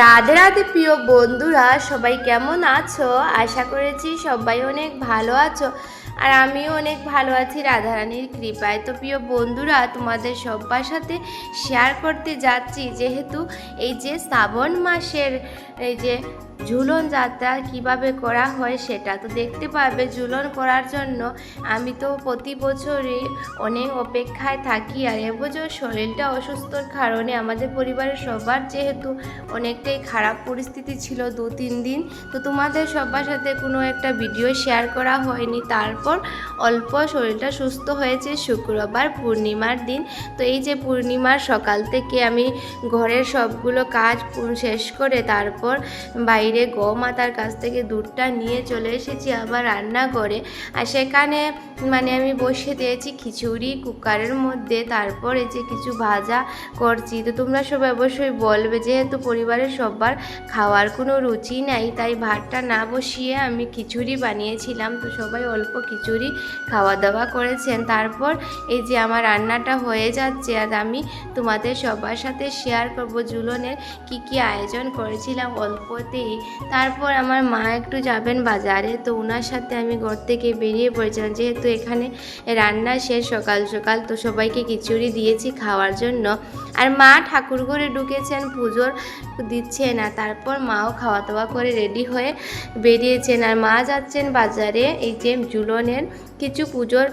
রাধে রাধে প্রিয় বন্ধুরা, সবাই কেমন আছো? আশা করেছি সবাই অনেক ভালো আছো। আর আমিও অনেক ভালো আছি রাধারানীর কৃপায়। তো প্রিয় বন্ধুরা, তোমাদের সবার সাথে শেয়ার করতে যাচ্ছি। যেহেতু এই যে শ্রাবণ মাসের, এই যে ঝুলন যাত্রা কীভাবে করা হয় সেটা তো দেখতে পাবে ঝুলন করার জন্য আমি তো প্রতি বছরই অনেক অপেক্ষায় থাকি আর এবছর শরীরটা অসুস্থর কারণে আমাদের পরিবারের সবার যেহেতু অনেকটাই খারাপ পরিস্থিতি ছিল দু তিন দিন, তো তোমাদের সবার সাথে কোনো একটা ভিডিও শেয়ার করা হয়নি। তারপর অল্প শরীরটা সুস্থ হয়েছে শুক্রবার পূর্ণিমার দিন। তো এই যে পূর্ণিমার সকাল থেকে আমি ঘরের সবগুলো কাজ শেষ করে তারপর বাইরে গৌমাতার কাছ থেকে দুধটা নিয়ে চলে এসেছি আবার রান্না করে আর সেখানে মানে আমি বসে দিয়েছি খিচুড়ি কুকারের মধ্যে, তারপর যে কিছু ভাজা করছি। তো তোমরা সবাই অবশ্যই বলবে, যেহেতু পরিবারের সবার খাওয়ার কোনো রুচি নাই, তাই ভাতটা না বসিয়ে আমি খিচুড়ি বানিয়েছিলাম। তো সবাই অল্প খিচুড়ি খাওয়া দাওয়া করেছেন। তারপর এই যে আমার রান্নাটা হয়ে যাচ্ছে, আর আমি তোমাদের সবার সাথে শেয়ার করব। জুলনের কি কি আয়োজন করেছিলাম অল্পতেই। তারপর আমার মা একটু যাবেন বাজারে, তো ওনার সাথে আমি ঘর থেকে বেরিয়ে পড়েছিলাম। যেহেতু এখানে রান্না শেষ সকাল সকাল, তো সবাইকে খিচুড়ি দিয়েছি খাওয়ার জন্য। আর মা ঠাকুর ঘরে ঢুকেছেন, পুজোর দিচ্ছেন, আর তারপর মাও খাওয়া দাওয়া করে রেডি হয়ে বেরিয়েছেন। আর মা যাচ্ছেন বাজারে, এই যে জুলনের কিছু পুজোর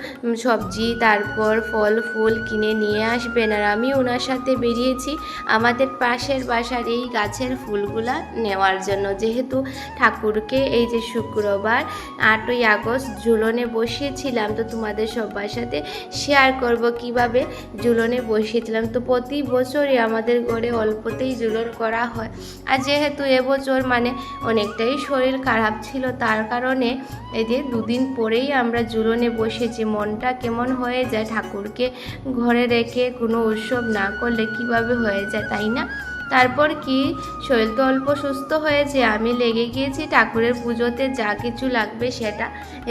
সবজি, তারপর ফল, ফুল কিনে নিয়ে আসবেন। আর আমি ওনার সাথে বেরিয়েছি আমাদের পাশের বাসার এই গাছের ফুলগুলা নেওয়ার জন্য। যেহেতু ঠাকুরকে এই যে শুক্রবার আটই আগস্ট ঝুলনে বসিয়েছিলাম, তো তোমাদের সবার সাথে শেয়ার করব কীভাবে ঝুলনে বসিয়েছিলাম। তো প্রতি বছরই আমাদের ঘরে অল্পতেই ঝুলন করা হয়। আর যেহেতু এবছর মানে অনেকটাই শরীর খারাপ ছিল, তার কারণে এই যে দুদিন পরেই আমরা ঝুলনে বসেছি মনটা কেমন হয়ে যায় ঠাকুরকে ঘরে রেখে কোনো উৎসব না করলে কীভাবে হয়ে যায়, তাই না? তারপর কি? শরীর তো অল্প সুস্থ হয়েছে আমি লেগে গিয়েছি ঠাকুরের পুজোতে যা কিছু লাগবে সেটা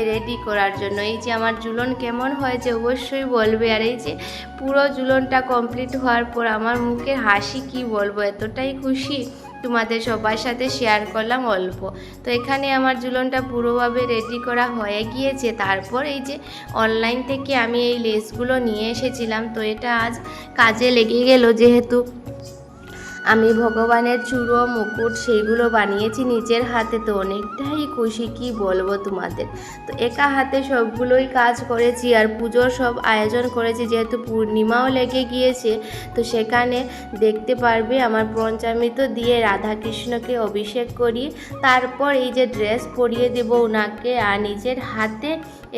রেডি করার জন্য। এই যে আমার জুলন কেমন হয়েছে অবশ্যই বলবে। আর এই যে পুরো জুলনটা কমপ্লিট হওয়ার পর আমার মুখের হাসি কি বলব? এতটাই খুশি। তোমাদের সবার সাথে শেয়ার করলাম অল্প। তো এখানে আমার জুলনটা পুরোভাবে রেডি করা হয়ে গিয়েছে। তারপর এই যে অনলাইন থেকে আমি এই লেসগুলো নিয়ে এসেছিলাম। তো এটা আজ কাজে লেগে গেল যেহেতু। আমি ভগবানের চূড়ো মুকুট সেইগুলো বানিয়েছি নিজের হাতে তো অনেকটাই খুশি, কি বলব তোমাদের? তো একা হাতে সবগুলোই কাজ করেছি আর পুজোর সব আয়োজন করেছি, যেহেতু পূর্ণিমাও লেগে গিয়েছে, তো সেখানে দেখতে পারবে আমার পঞ্চামৃত দিয়ে রাধাকৃষ্ণকে অভিষেক করি, তারপর এই যে ড্রেস পরিয়ে দেবো ওনাকে আর নিজের হাতে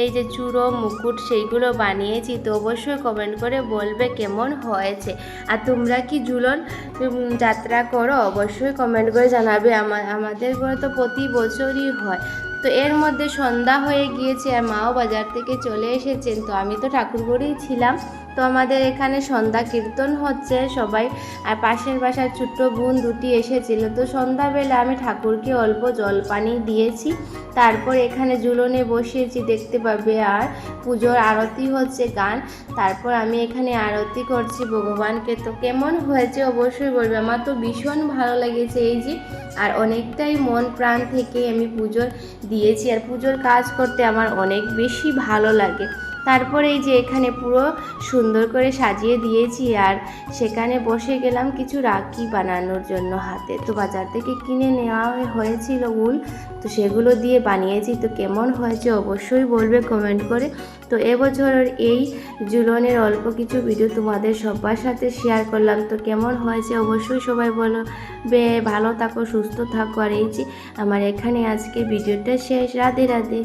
এই যে চূড়ো মুকুট সেইগুলো বানিয়েছি, তো অবশ্যই কমেন্ট করে বলবে কেমন হয়েছে। আর তোমরা কি ঝুলন যাত্রা করো, অবশ্যই কমেন্ট করে জানাবে। আমাদের ঘরে তো প্রতি বছরই হয়। তো এর মধ্যে সন্ধ্যা হয়ে গিয়েছে আর মাও বাজার থেকে চলে এসেছেন। তো আমি তো ঠাকুরগড়েই ছিলাম। তো আমাদের এখানে সন্ধ্যা কীর্তন হচ্ছে সবাই। আর পাশের বাসার ছোট্ট বোন দুটি এসেছিল। তো সন্ধ্যাবেলা আমি ঠাকুরকে অল্প জল পানি দিয়েছি। তারপর এখানে ঝুলনে বসিয়েছি, দেখতে পাবে আর। পুজোর আরতি হচ্ছে গান। তারপর আমি এখানে আরতি করছি ভগবানকে। তো কেমন হয়েছে অবশ্যই বলবে। আমার তো ভীষণ ভালো লেগেছে এই যে। আর অনেকটাই মন প্রাণ থেকে আমি পুজোর দিয়েছি। আর পুজোর কাজ করতে আমার অনেক বেশি ভালো লাগে। তারপরে এই যে এখানে পুরো সুন্দর করে সাজিয়ে দিয়েছি আর সেখানে বসে গেলাম কিছু রাখি বানানোর জন্য হাতে। তো বাজার থেকে কিনে নেওয়া হয়েছিল উল, তো সেগুলো দিয়ে বানিয়েছি। তো কেমন হয়েছে অবশ্যই বলবে কমেন্ট করে। তো এবছরের এই জুলনের অল্প কিছু ভিডিও তোমাদের সবার সাথে শেয়ার করলাম। তো কেমন হয়েছে অবশ্যই সবাই বলো। বে, ভালো থাকো, সুস্থ থাকো। আর এই যে আমার এখানে আজকে ভিডিওটা শেষ। রাধে রাধে।